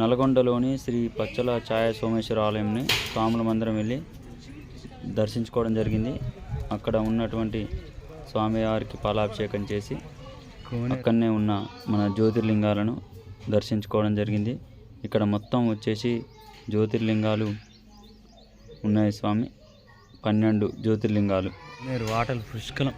నల్గొండలోని శ్రీ పచ్చల ఛాయ సోమేశ్వర ఆలయంని స్వాముల మందిరం వెళ్ళి దర్శించుకోవడం జరిగింది. అక్కడ ఉన్నటువంటి స్వామివారికి పాలాభిషేకం చేసి అక్కడనే ఉన్న మన జ్యోతిర్లింగాలను దర్శించుకోవడం జరిగింది. ఇక్కడ మొత్తం వచ్చేసి జ్యోతిర్లింగాలు ఉన్నాయి స్వామి. పన్నెండు జ్యోతిర్లింగాలు. మీరు వాటలు పుష్కలం.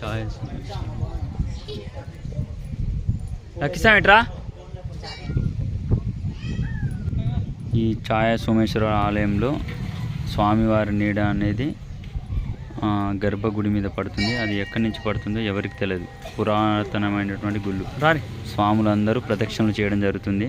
ఛాయ్ లక్కిసామిట్రా ఈ ఛాయ సోమేశ్వర ఆలయంలో స్వామివారి నీడ అనేది గర్భగుడి మీద పడుతుంది. అది ఎక్కడి నుంచి పడుతుందో ఎవరికి తెలియదు పురాతనమైనటువంటి గుళ్ళు. రారి స్వాములందరూ ప్రదక్షిణలు చేయడం జరుగుతుంది.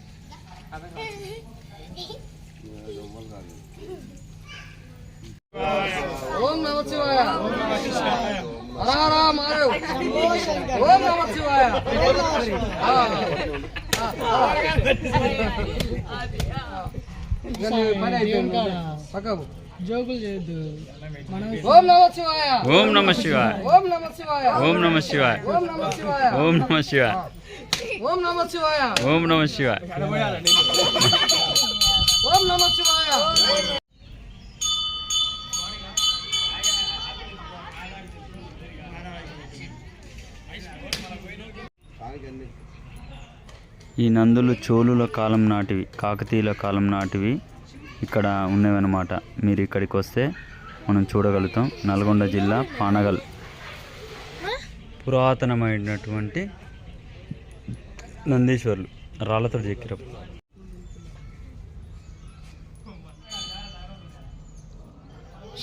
ఓం నమ శివాయ. హరారా మారు ఓం నమ శివాయ. పని అయిపోయింది. పక్కకు జోకులు చేయొద్దు. మనం ఓం నమ శివాయ. ఓం నమ శివాయ. ఓం నమ శివాయ. ఓం నమ శివాయ. ఓం నమ శివాయ. ఓం నమ శివాయ. ఓం నమ శివాయ. ఓం నమ శివాయ. ఓం నమ శివాయ. ఈ నందులు చోళుల కాలం నాటివి కాకతీయుల కాలం నాటివి. ఇక్కడ ఉన్నవన్నమాట. మీరు ఇక్కడికి వస్తే మనం చూడగలుగుతాం. నల్గొండ జిల్లా పానగల్. పురాతనమైనటువంటి నందీశ్వర్లు రాళ్ళతో చెక్కిర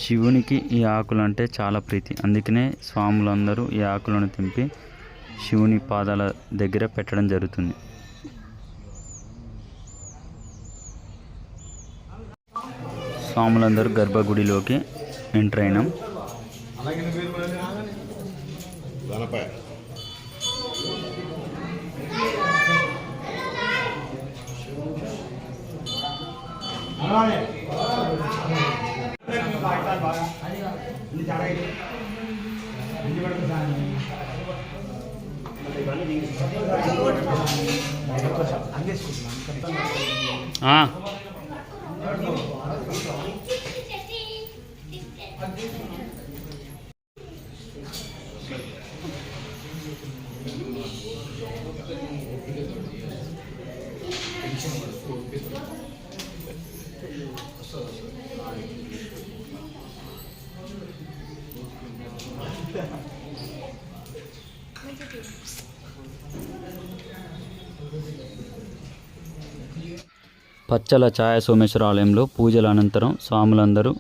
శివునికి ఈ ఆకులు అంటే చాలా ప్రీతి. అందుకనే స్వాములందరూ ఈ ఆకులను తెంపి శివుని పాదాల దగ్గర పెట్టడం జరుగుతుంది. స్వాములందరూ గర్భగుడిలోకి ఎంటర్ అయినాం. ఆ, పచ్చల ఛాయ సోమేశ్వర ఆలయంలో పూజల అనంతరం స్వాములందరూ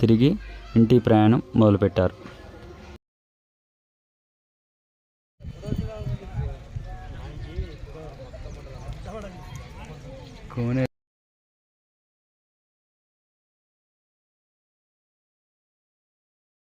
తిరిగి ఇంటి ప్రయాణం మొదలుపెట్టారు. come